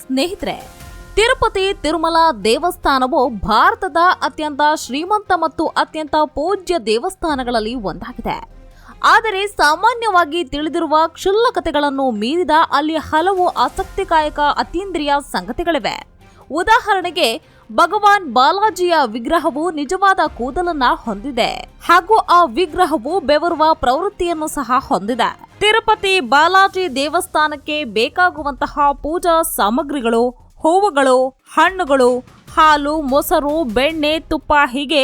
ಸ್ನೇಹಿತರೆ, ತಿರುಪತಿ ತಿರುಮಲ ದೇವಸ್ಥಾನವು ಭಾರತದ ಅತ್ಯಂತ ಶ್ರೀಮಂತ ಮತ್ತು ಅತ್ಯಂತ ಪೂಜ್ಯ ದೇವಸ್ಥಾನಗಳಲ್ಲಿ ಒಂದಾಗಿದೆ. ಆದರೆ ಸಾಮಾನ್ಯವಾಗಿ ತಿಳಿದಿರುವ ಕ್ಷುಲ್ಲಕತೆಗಳನ್ನು ಮೀರಿದ ಅಲ್ಲಿ ಹಲವು ಆಸಕ್ತಿಕಾಯಕ ಅತೀಂದ್ರಿಯ ಸಂಗತಿಗಳಿವೆ. ಉದಾಹರಣೆಗೆ, ಭಗವಾನ್ ಬಾಲಾಜಿಯ ವಿಗ್ರಹವು ನಿಜವಾದ ಕೂದಲನ್ನ ಹೊಂದಿದೆ ಹಾಗೂ ಆ ವಿಗ್ರಹವು ಬೆವರುವ ಪ್ರವೃತ್ತಿಯನ್ನು ಸಹ ಹೊಂದಿದೆ. ತಿರುಪತಿ ಬಾಲಾಜಿ ದೇವಸ್ಥಾನಕ್ಕೆ ಬೇಕಾಗುವಂತಹ ಪೂಜಾ ಸಾಮಗ್ರಿಗಳು, ಹೂವುಗಳು, ಹಣ್ಣುಗಳು, ಹಾಲು, ಮೊಸರು, ಬೆಣ್ಣೆ, ತುಪ್ಪ ಹೀಗೆ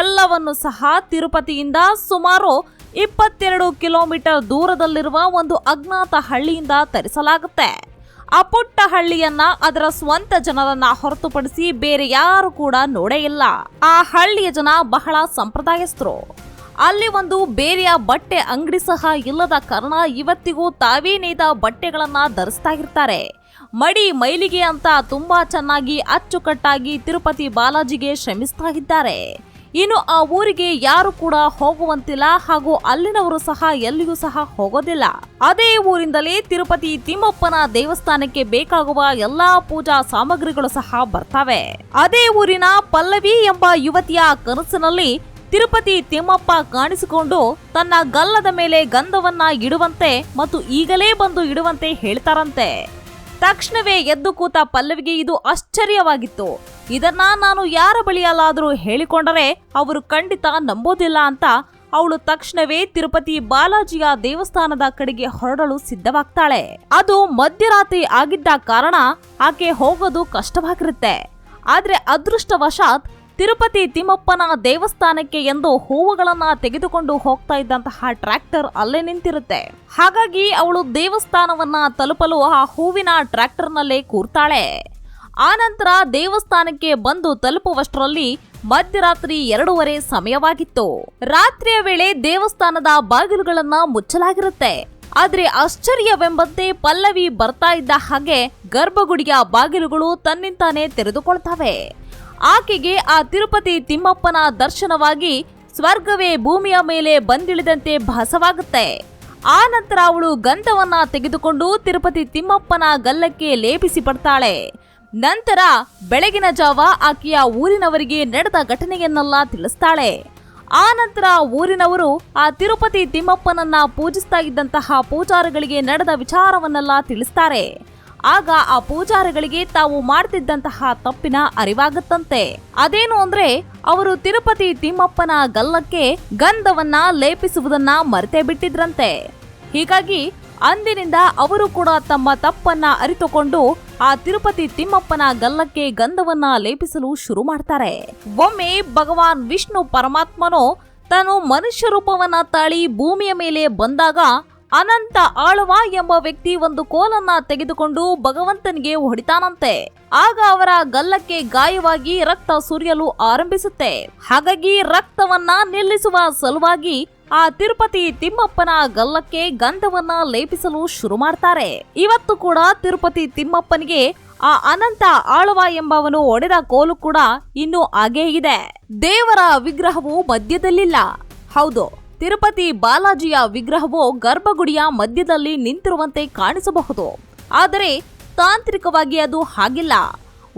ಎಲ್ಲವನ್ನು ಸಹ ತಿರುಪತಿಯಿಂದ ಸುಮಾರು ಇಪ್ಪತ್ತೆರಡು ಕಿಲೋಮೀಟರ್ ದೂರದಲ್ಲಿರುವ ಒಂದು ಅಜ್ಞಾತ ಹಳ್ಳಿಯಿಂದ ತರಿಸಲಾಗುತ್ತೆ. ಆ ಪುಟ್ಟ ಹಳ್ಳಿಯನ್ನ ಅದರ ಸ್ವಂತ ಜನರನ್ನ ಹೊರತುಪಡಿಸಿ ಬೇರೆ ಯಾರು ಕೂಡ ನೋಡೇ ಇಲ್ಲ. ಆ ಹಳ್ಳಿಯ ಜನ ಬಹಳ ಸಂಪ್ರದಾಯಸ್ಥರು. ಅಲ್ಲಿ ಒಂದು ಬೇರೆಯ ಬಟ್ಟೆ ಅಂಗಡಿ ಸಹ ಇಲ್ಲದ ಕಾರಣ ಇವತ್ತಿಗೂ ತಾವೇ ನೇಯ್ದ ಬಟ್ಟೆಗಳನ್ನ ಧರಿಸ್ತಾ ಇರ್ತಾರೆ ಮಡಿ ಮೈಲಿಗೆ ಅಂತ ತುಂಬಾ ಚೆನ್ನಾಗಿ ಅಚ್ಚುಕಟ್ಟಾಗಿ ತಿರುಪತಿ ಬಾಲಾಜಿಗೆ ಶ್ರಮಿಸ್ತಾ ಇದ್ದಾರೆ ಇನ್ನು ಆ ಊರಿಗೆ ಯಾರು ಕೂಡ ಹೋಗುವಂತಿಲ್ಲ ಹಾಗೂ ಅಲ್ಲಿನವರು ಸಹ ಎಲ್ಲಿಯೂ ಸಹ ಹೋಗೋದಿಲ್ಲ. ಅದೇ ಊರಿಂದಲೇ ತಿರುಪತಿ ತಿಮ್ಮಪ್ಪನ ದೇವಸ್ಥಾನಕ್ಕೆ ಬೇಕಾಗುವ ಎಲ್ಲಾ ಪೂಜಾ ಸಾಮಗ್ರಿಗಳು ಸಹ ಬರ್ತವೆ. ಅದೇ ಊರಿನ ಪಲ್ಲವಿ ಎಂಬ ಯುವತಿಯ ಕನಸಿನಲ್ಲಿ ತಿರುಪತಿ ತಿಮ್ಮಪ್ಪ ಕಾಣಿಸಿಕೊಂಡು ತನ್ನ ಗಲ್ಲದ ಮೇಲೆ ಗಂಧವನ್ನ ಇಡುವಂತೆ ಮತ್ತು ಈಗಲೇ ಬಂದು ಇಡುವಂತೆ ಹೇಳ್ತಾರಂತೆ. ತಕ್ಷಣವೇ ಎದ್ದು ಕೂತ ಪಲ್ಲವಿಗೆ ಇದು ಆಶ್ಚರ್ಯವಾಗಿತ್ತು. ಇದನ್ನ ನಾನು ಯಾರ ಬಳಿಯಲ್ಲಾದರೂ ಹೇಳಿಕೊಂಡರೆ ಅವರು ಖಂಡಿತ ನಂಬೋದಿಲ್ಲ ಅಂತ ಅವಳು ತಕ್ಷಣವೇ ತಿರುಪತಿ ಬಾಲಾಜಿಯ ದೇವಸ್ಥಾನದ ಕಡೆಗೆ ಹೊರಡಲು ಸಿದ್ಧವಾಗ್ತಾಳೆ. ಅದು ಮಧ್ಯರಾತ್ರಿ ಆಗಿದ್ದ ಕಾರಣ ಆಕೆ ಹೋಗೋದು ಕಷ್ಟವಾಗಿರುತ್ತೆ. ಆದ್ರೆ ಅದೃಷ್ಟವಶಾತ್ ತಿರುಪತಿ ತಿಮ್ಮಪ್ಪನ ದೇವಸ್ಥಾನಕ್ಕೆ ಎಂದು ಹೂವುಗಳನ್ನ ತೆಗೆದುಕೊಂಡು ಹೋಗ್ತಾ ಇದ್ದಂತಹ ಟ್ರ್ಯಾಕ್ಟರ್ ಅಲ್ಲೇ ನಿಂತಿರುತ್ತೆ. ಹಾಗಾಗಿ ಅವಳು ದೇವಸ್ಥಾನವನ್ನ ತಲುಪಲು ಆ ಹೂವಿನ ಟ್ರ್ಯಾಕ್ಟರ್ನಲ್ಲೇ ಕೂರ್ತಾಳೆ. ಆನಂತರ ದೇವಸ್ಥಾನಕ್ಕೆ ಬಂದು ತಲುಪುವಷ್ಟರಲ್ಲಿ ಮಧ್ಯರಾತ್ರಿ ಎರಡೂವರೆ ಸಮಯವಾಗಿತ್ತು. ರಾತ್ರಿಯ ವೇಳೆ ದೇವಸ್ಥಾನದ ಬಾಗಿಲುಗಳನ್ನ ಮುಚ್ಚಲಾಗಿರುತ್ತೆ. ಆದ್ರೆ ಆಶ್ಚರ್ಯವೆಂಬಂತೆ ಪಲ್ಲವಿ ಬರ್ತಾ ಇದ್ದ ಹಾಗೆ ಗರ್ಭಗುಡಿಯ ಬಾಗಿಲುಗಳು ತನ್ನಿಂತಾನೆ ತೆರೆದುಕೊಳ್ತವೆ. ಆಕೆಗೆ ಆ ತಿರುಪತಿ ತಿಮ್ಮಪ್ಪನ ದರ್ಶನವಾಗಿ ಸ್ವರ್ಗವೇ ಭೂಮಿಯ ಮೇಲೆ ಬಂದಿಳಿದಂತೆ ಭಾಸವಾಗುತ್ತೆ. ಆ ನಂತರ ಅವಳು ಗಂಧವನ್ನ ತೆಗೆದುಕೊಂಡು ತಿರುಪತಿ ತಿಮ್ಮಪ್ಪನ ಗಲ್ಲಕ್ಕೆ ಲೇಪಿಸಿ ಪಡ್ತಾಳೆ ನಂತರ ಬೆಳಗಿನ ಜಾವ ಆಕೆಯ ಊರಿನವರಿಗೆ ನಡೆದ ಘಟನೆಯನ್ನೆಲ್ಲ ತಿಳಿಸ್ತಾಳೆ. ಆ ನಂತರ ಊರಿನವರು ಆ ತಿರುಪತಿ ತಿಮ್ಮಪ್ಪನನ್ನ ಪೂಜಿಸ್ತಾ ಇದ್ದಂತಹ ಪೂಜಾರಿಗಳಿಗೆ ನಡೆದ ವಿಚಾರವನ್ನೆಲ್ಲ ತಿಳಿಸ್ತಾರೆ. ಆಗ ಆ ಪೂಜಾರಿಗಳಿಗೆ ತಾವು ಮಾಡ್ತಿದ್ದಂತಹ ತಪ್ಪಿನ ಅರಿವಾಗುತ್ತಂತೆ. ಅದೇನು ಅಂದ್ರೆ, ಅವರು ತಿರುಪತಿ ತಿಮ್ಮಪ್ಪನ ಗಲ್ಲಕ್ಕೆ ಗಂಧವನ್ನ ಲೇಪಿಸುವುದನ್ನ ಮರೆತೇ ಬಿಟ್ಟಿದ್ರಂತೆ. ಹೀಗಾಗಿ ಅಂದಿನಿಂದ ಅವರು ಕೂಡ ತಮ್ಮ ತಪ್ಪನ್ನ ಅರಿತುಕೊಂಡು ಆ ತಿರುಪತಿ ತಿಮ್ಮಪ್ಪನ ಗಲ್ಲಕ್ಕೆ ಗಂಧವನ್ನ ಲೇಪಿಸಲು ಶುರು ಮಾಡ್ತಾರೆ. ಒಮ್ಮೆ ಭಗವಾನ್ ವಿಷ್ಣು ಪರಮಾತ್ಮನು ತಾನು ಮನುಷ್ಯ ರೂಪವನ್ನ ತಾಳಿ ಭೂಮಿಯ ಮೇಲೆ ಬಂದಾಗ ಅನಂತ ಆಳ್ವ ಎಂಬ ವ್ಯಕ್ತಿ ಒಂದು ಕೋಲನ್ನ ತೆಗೆದುಕೊಂಡು ಭಗವಂತನಿಗೆ ಹೊಡಿತಾನಂತೆ. ಆಗ ಅವರ ಗಲ್ಲಕ್ಕೆ ಗಾಯವಾಗಿ ರಕ್ತ ಸುರಿಯಲು ಆರಂಭಿಸುತ್ತೆ. ಹಾಗಾಗಿ ರಕ್ತವನ್ನ ನಿಲ್ಲಿಸುವ ಸಲುವಾಗಿ ಆ ತಿರುಪತಿ ತಿಮ್ಮಪ್ಪನ ಗಲ್ಲಕ್ಕೆ ಗಂಧವನ್ನ ಲೇಪಿಸಲು ಶುರು ಮಾಡ್ತಾರೆ. ಇವತ್ತು ಕೂಡ ತಿರುಪತಿ ತಿಮ್ಮಪ್ಪನಿಗೆ ಆ ಅನಂತ ಆಳವ ಎಂಬವನು ಒಡೆದ ಕೋಲು ಕೂಡ ಇನ್ನೂ ಹಾಗೇ ಇದೆ. ದೇವರ ವಿಗ್ರಹವು ಮಧ್ಯದಲ್ಲಿಲ್ಲ. ಹೌದು ತಿರುಪತಿ ಬಾಲಾಜಿಯ ವಿಗ್ರಹವು ಗರ್ಭಗುಡಿಯ ಮಧ್ಯದಲ್ಲಿ ನಿಂತಿರುವಂತೆ ಕಾಣಿಸಬಹುದು. ಆದರೆ ತಾಂತ್ರಿಕವಾಗಿ ಅದು ಹಾಗಿಲ್ಲ.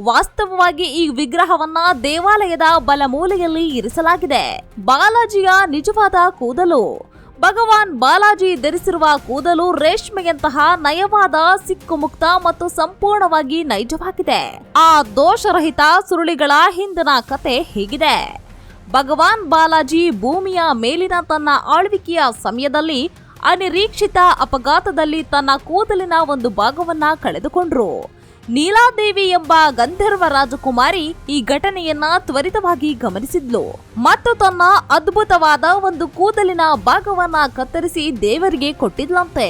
ವಾಸ್ತವವಾಗಿ ಈ ವಿಗ್ರಹವನ್ನ ದೇವಾಲಯದ ಬಲಮೂಲೆಯಲ್ಲಿ ಇರಿಸಲಾಗಿದೆ. ಬಾಲಾಜಿಯ ನಿಜವಾದ ಕೂದಲು. ಭಗವಾನ್ ಬಾಲಾಜಿ ಧರಿಸಿರುವ ಕೂದಲು ರೇಷ್ಮೆಯಂತಹ ನಯವಾದ ಸಿಕ್ಕುಮುಕ್ತ ಮತ್ತು ಸಂಪೂರ್ಣವಾಗಿ ನೈಜವಾಗಿದೆ. ಆ ದೋಷರಹಿತ ಸುರುಳಿಗಳ ಹಿಂದಿನ ಕತೆ ಹೀಗಿದೆ. ಭಗವಾನ್ ಬಾಲಾಜಿ ಭೂಮಿಯ ಮೇಲಿನ ತನ್ನ ಆಳ್ವಿಕೆಯ ಸಮಯದಲ್ಲಿ ಅನಿರೀಕ್ಷಿತ ಅಪಘಾತದಲ್ಲಿ ತನ್ನ ಕೂದಲಿನ ಒಂದು ಭಾಗವನ್ನ ಕಳೆದುಕೊಂಡ್ರು. ನೀಲಾದೇವಿ ಎಂಬ ಗಂಧರ್ವ ರಾಜಕುಮಾರಿ ಈ ಘಟನೆಯನ್ನ ತ್ವರಿತವಾಗಿ ಗಮನಿಸಿದ್ಲು. ಮತ್ತು ತನ್ನ ಅದ್ಭುತವಾದ ಒಂದು ಕೂದಲಿನ ಭಾಗವನ್ನ ಕತ್ತರಿಸಿ ದೇವರಿಗೆ ಕೊಟ್ಟಿದ್ಲಂತೆ.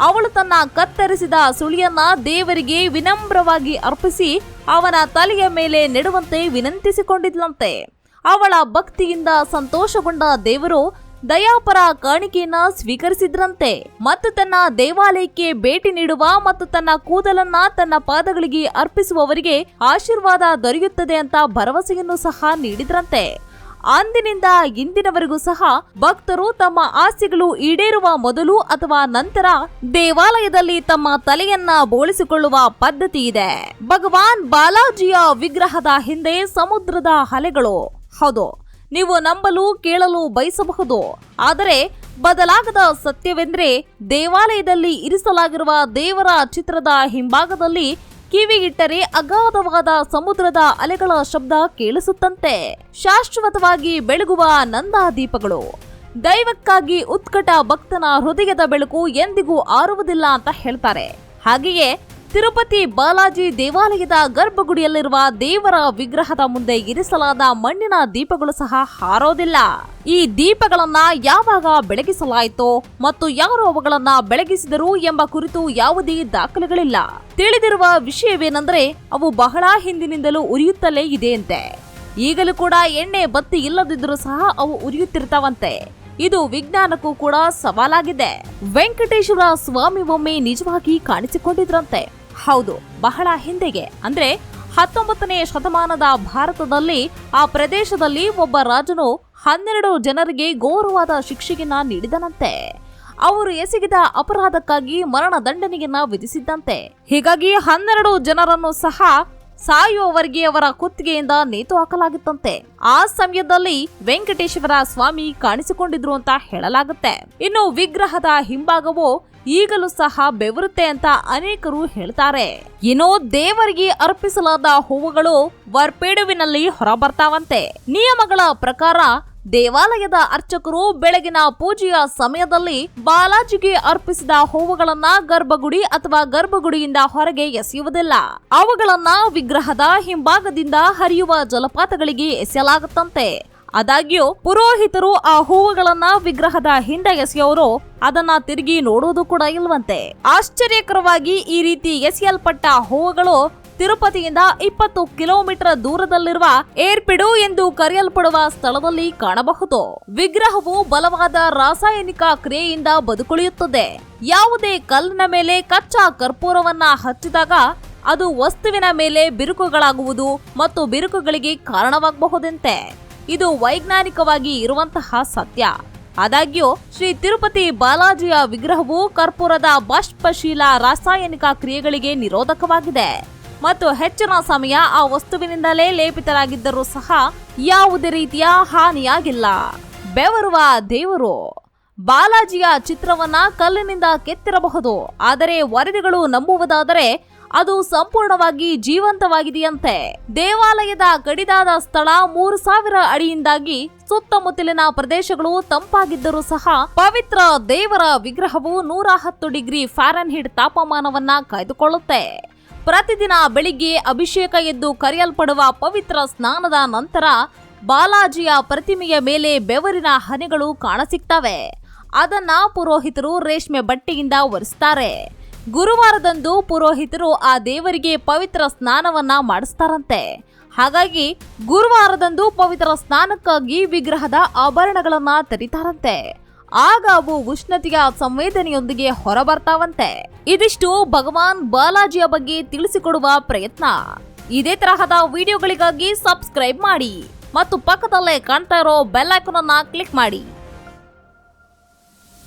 ಅವಳು ತನ್ನ ಕತ್ತರಿಸಿದ ಸುಳಿಯನ್ನ ದೇವರಿಗೆ ವಿನಮ್ರವಾಗಿ ಅರ್ಪಿಸಿ ಅವನ ತಲೆಯ ಮೇಲೆ ನೆಡುವಂತೆ ವಿನಂತಿಸಿಕೊಂಡಿದ್ಲಂತೆ. ಅವಳ ಭಕ್ತಿಯಿಂದ ಸಂತೋಷಗೊಂಡ ದೇವರು ದಯಾಪರ ಕಾಣಿಕೆಯನ್ನ ಸ್ವೀಕರಿಸಿದ್ರಂತೆ. ಮತ್ತು ತನ್ನ ದೇವಾಲಯಕ್ಕೆ ಭೇಟಿ ನೀಡುವ ಮತ್ತು ತನ್ನ ಕೂದಲನ್ನ ತನ್ನ ಪಾದಗಳಿಗೆ ಅರ್ಪಿಸುವವರಿಗೆ ಆಶೀರ್ವಾದ ದೊರೆಯುತ್ತದೆ ಅಂತ ಭರವಸೆಯನ್ನು ಸಹ ನೀಡಿದ್ರಂತೆ. ಅಂದಿನಿಂದ ಇಂದಿನವರೆಗೂ ಸಹ ಭಕ್ತರು ತಮ್ಮ ಆಸೆಗಳು ಈಡೇರುವ ಮೊದಲು ಅಥವಾ ನಂತರ ದೇವಾಲಯದಲ್ಲಿ ತಮ್ಮ ತಲೆಯನ್ನ ಬೋಳಿಸಿಕೊಳ್ಳುವ ಪದ್ಧತಿ ಇದೆ. ಭಗವಾನ್ ಬಾಲಾಜಿಯ ವಿಗ್ರಹದ ಹಿಂದೆ ಸಮುದ್ರದ ಅಲೆಗಳು ಹೌದು, ನೀವು ನಂಬಲು ಕೇಳಲು ಬಯಸಬಹುದು. ಆದರೆ ಬದಲಾಗದ ಸತ್ಯವೆಂದರೆ ದೇವಾಲಯದಲ್ಲಿ ಇರಿಸಲಾಗಿರುವ ದೇವರ ಚಿತ್ರದ ಹಿಂಭಾಗದಲ್ಲಿ ಕಿವಿಗಿಟ್ಟರೆ ಅಗಾಧವಾದ ಸಮುದ್ರದ ಅಲೆಗಳ ಶಬ್ದ ಕೇಳಿಸುತ್ತಂತೆ. ಶಾಶ್ವತವಾಗಿ ಬೆಳಗುವ ನಂದಾದೀಪಗಳು. ದೈವಕ್ಕಾಗಿ ಉತ್ಕಟ ಭಕ್ತನ ಹೃದಯದ ಬೆಳಕು ಎಂದಿಗೂ ಆರುವುದಿಲ್ಲ ಅಂತ ಹೇಳ್ತಾರೆ. ಹಾಗೆಯೇ ತಿರುಪತಿ ಬಾಲಾಜಿ ದೇವಾಲಯದ ಗರ್ಭಗುಡಿಯಲ್ಲಿರುವ ದೇವರ ವಿಗ್ರಹದ ಮುಂದೆ ಇರಿಸಲಾದ ಮಣ್ಣಿನ ದೀಪಗಳು ಸಹ ಹಾರೋದಿಲ್ಲ. ಈ ದೀಪಗಳನ್ನ ಯಾವಾಗ ಬೆಳಗಿಸಲಾಯಿತೋ ಮತ್ತು ಯಾರು ಅವುಗಳನ್ನ ಬೆಳಗಿಸಿದರು ಎಂಬ ಕುರಿತು ಯಾವುದೇ ದಾಖಲೆಗಳಿಲ್ಲ. ತಿಳಿದಿರುವ ವಿಷಯವೇನೆಂದರೆ ಅವು ಬಹಳ ಹಿಂದಿನಿಂದಲೂ ಉರಿಯುತ್ತಲೇ ಇದೆಯಂತೆ. ಈಗಲೂ ಕೂಡ ಎಣ್ಣೆ, ಬತ್ತಿ ಇಲ್ಲದಿದ್ದರೂ ಸಹ ಅವು ಉರಿಯುತ್ತಿರ್ತಾವಂತೆ. ಇದು ವಿಜ್ಞಾನಕ್ಕೂ ಕೂಡ ಸವಾಲಾಗಿದೆ. ವೆಂಕಟೇಶ್ವರ ಸ್ವಾಮಿ ಒಮ್ಮೆ ನಿಜವಾಗಿ ಕಾಣಿಸಿಕೊಂಡಿದ್ರಂತೆ. ಹೌದು, ಬಹಳ ಹಿಂದೆಗೆ. ಅಂದ್ರೆ ಹತ್ತೊಂಬತ್ತನೇ ಶತಮಾನದ ಭಾರತದಲ್ಲಿ ಆ ಪ್ರದೇಶದಲ್ಲಿ ಒಬ್ಬ ರಾಜನು ಹನ್ನೆರಡು ಜನರಿಗೆ ಘೋರವಾದ ಶಿಕ್ಷೆಯನ್ನ ನೀಡಿದನಂತೆ. ಅವರು ಎಸಗಿದ ಅಪರಾಧಕ್ಕಾಗಿ ಮರಣ ದಂಡನೆಯನ್ನ ವಿಧಿಸಿದ್ದಂತೆ. ಹೀಗಾಗಿ ಹನ್ನೆರಡು ಜನರನ್ನು ಸಹ ಸಾಯುವವರೆಗೆ ಅವರ ಕುತ್ತಿಗೆಯಿಂದ ನೇತು ಹಾಕಲಾಗಿತ್ತಂತೆ. ಆ ಸಮಯದಲ್ಲಿ ವೆಂಕಟೇಶ್ವರ ಸ್ವಾಮಿ ಕಾಣಿಸಿಕೊಂಡಿದ್ರು ಅಂತ ಹೇಳಲಾಗುತ್ತೆ. ಇನ್ನು ವಿಗ್ರಹದ ಹಿಂಭಾಗವು ಈಗಲೂ ಸಹ ಬೆವರುತ್ತೆ ಅಂತ ಅನೇಕರು ಹೇಳ್ತಾರೆ. ಇನ್ನು ದೇವರಿಗೆ ಅರ್ಪಿಸಲಾದ ಹೂವುಗಳು ವರ್ಪೇಡುವಿನಲ್ಲಿ ಹೊರಬರ್ತಾವಂತೆ. ನಿಯಮಗಳ ಪ್ರಕಾರ ದೇವಾಲಯದ ಅರ್ಚಕರು ಬೆಳಗಿನ ಪೂಜೆಯ ಸಮಯದಲ್ಲಿ ಬಾಲಾಜಿಗೆ ಅರ್ಪಿಸಿದ ಹೂವುಗಳನ್ನ ಗರ್ಭಗುಡಿ ಅಥವಾ ಗರ್ಭಗುಡಿಯಿಂದ ಹೊರಗೆ ಎಸೆಯುವುದಿಲ್ಲ. ಅವುಗಳನ್ನ ವಿಗ್ರಹದ ಹಿಂಭಾಗದಿಂದ ಹರಿಯುವ ಜಲಪಾತಗಳಿಗೆ ಎಸೆಯಲಾಗುತ್ತಂತೆ. ಆದಾಗ್ಯೂ, ಪುರೋಹಿತರು ಆ ಹೂವುಗಳನ್ನ ವಿಗ್ರಹದ ಹಿಂದೆ ಎಸೆಯೋರು ಅದನ್ನ ತಿರುಗಿ ನೋಡುವುದು ಕೂಡ ಇಲ್ವಂತೆ. ಆಶ್ಚರ್ಯಕರವಾಗಿ ಈ ರೀತಿ ಎಸೆಯಲ್ಪಟ್ಟ ಹೂವುಗಳು ತಿರುಪತಿಯಿಂದ ಇಪ್ಪತ್ತು ಕಿಲೋಮೀಟರ್ ದೂರದಲ್ಲಿರುವ ಏರ್ಪಿಡು ಎಂದು ಕರೆಯಲ್ಪಡುವ ಸ್ಥಳದಲ್ಲಿ ಕಾಣಬಹುದು. ವಿಗ್ರಹವು ಬಲವಾದ ರಾಸಾಯನಿಕ ಕ್ರಿಯೆಯಿಂದ ಬದುಕುಳಿಯುತ್ತದೆ. ಯಾವುದೇ ಕಲ್ಲಿನ ಮೇಲೆ ಕಚ್ಚಾ ಕರ್ಪೂರವನ್ನ ಹಚ್ಚಿದಾಗ ಅದು ವಸ್ತುವಿನ ಮೇಲೆ ಬಿರುಕುಗಳಾಗುವುದು ಮತ್ತು ಬಿರುಕುಗಳಿಗೆ ಕಾರಣವಾಗಬಹುದಂತೆ. ಇದು ವೈಜ್ಞಾನಿಕವಾಗಿ ಇರುವಂತಹ ಸತ್ಯ. ಆದಾಗ್ಯೂ, ಶ್ರೀ ತಿರುಪತಿ ಬಾಲಾಜಿಯ ವಿಗ್ರಹವು ಕರ್ಪೂರದ ಬಾಷ್ಪಶೀಲ ರಾಸಾಯನಿಕ ಕ್ರಿಯೆಗಳಿಗೆ ನಿರೋಧಕವಾಗಿದೆ. ಮತ್ತು ಹೆಚ್ಚಿನ ಸಮಯ ಆ ವಸ್ತುವಿನಿಂದಲೇ ಲೇಪಿತರಾಗಿದ್ದರೂ ಸಹ ಯಾವುದೇ ರೀತಿಯ ಹಾನಿಯಾಗಿಲ್ಲ. ಬೆವರುವ ದೇವರು. ಬಾಲಾಜಿಯ ಚಿತ್ರವನ್ನ ಕಲ್ಲಿನಿಂದ ಕೆತ್ತಿರಬಹುದು. ಆದರೆ ವರದಿಗಳು ನಂಬುವುದಾದರೆ ಅದು ಸಂಪೂರ್ಣವಾಗಿ ಜೀವಂತವಾಗಿದೆಯಂತೆ. ದೇವಾಲಯದ ಕಡಿದಾದ ಸ್ಥಳ ಮೂರು ಸಾವಿರ ಅಡಿಯಿಂದಾಗಿ ಸುತ್ತಮುತ್ತಲಿನ ಪ್ರದೇಶಗಳು ತಂಪಾಗಿದ್ದರೂ ಸಹ ಪವಿತ್ರ ದೇವರ ವಿಗ್ರಹವು ನೂರ ಹತ್ತು ಡಿಗ್ರಿ ಫ್ಯಾರನ್ಹೀಟ್ ತಾಪಮಾನವನ್ನ ಕಾಯ್ದುಕೊಳ್ಳುತ್ತೆ. ಪ್ರತಿದಿನ ಬೆಳಿಗ್ಗೆ ಅಭಿಷೇಕ ಎಂದು ಕರೆಯಲ್ಪಡುವ ಪವಿತ್ರ ಸ್ನಾನದ ನಂತರ ಬಾಲಾಜಿಯ ಪ್ರತಿಮೆಯ ಮೇಲೆ ಬೆವರಿನ ಹನಿಗಳು ಕಾಣಸಿಗ್ತವೆ. ಅದನ್ನ ಪುರೋಹಿತರು ರೇಷ್ಮೆ ಬಟ್ಟೆಯಿಂದ ಒರೆಸ್ತಾರೆ. ಗುರುವಾರದಂದು ಪುರೋಹಿತರು ಆ ದೇವರಿಗೆ ಪವಿತ್ರ ಸ್ನಾನವನ್ನ ಮಾಡಿಸ್ತಾರಂತೆ. ಹಾಗಾಗಿ ಗುರುವಾರದಂದು ಪವಿತ್ರ ಸ್ನಾನಕ್ಕಾಗಿ ವಿಗ್ರಹದ ಆಭರಣಗಳನ್ನ ತೆರಿತಾರಂತೆ. ಆಗ ಅವು ಉಷ್ಣತೆಯ ಸಂವೇದನೆಯೊಂದಿಗೆ ಹೊರಬರ್ತಾವಂತೆ. ಇದಿಷ್ಟು ಭಗವಾನ್ ಬಾಲಾಜಿಯ ಬಗ್ಗೆ ತಿಳಿಸಿಕೊಡುವ ಪ್ರಯತ್ನ. ಇದೇ ತರಹದ ವಿಡಿಯೋಗಳಿಗಾಗಿ ಸಬ್ಸ್ಕ್ರೈಬ್ ಮಾಡಿ ಮತ್ತು ಪಕ್ಕದಲ್ಲೇ ಕಾಣ್ತಾ ಇರೋ ಬೆಲ್ ಐಕಾನ್ ಅನ್ನ ಕ್ಲಿಕ್ ಮಾಡಿ.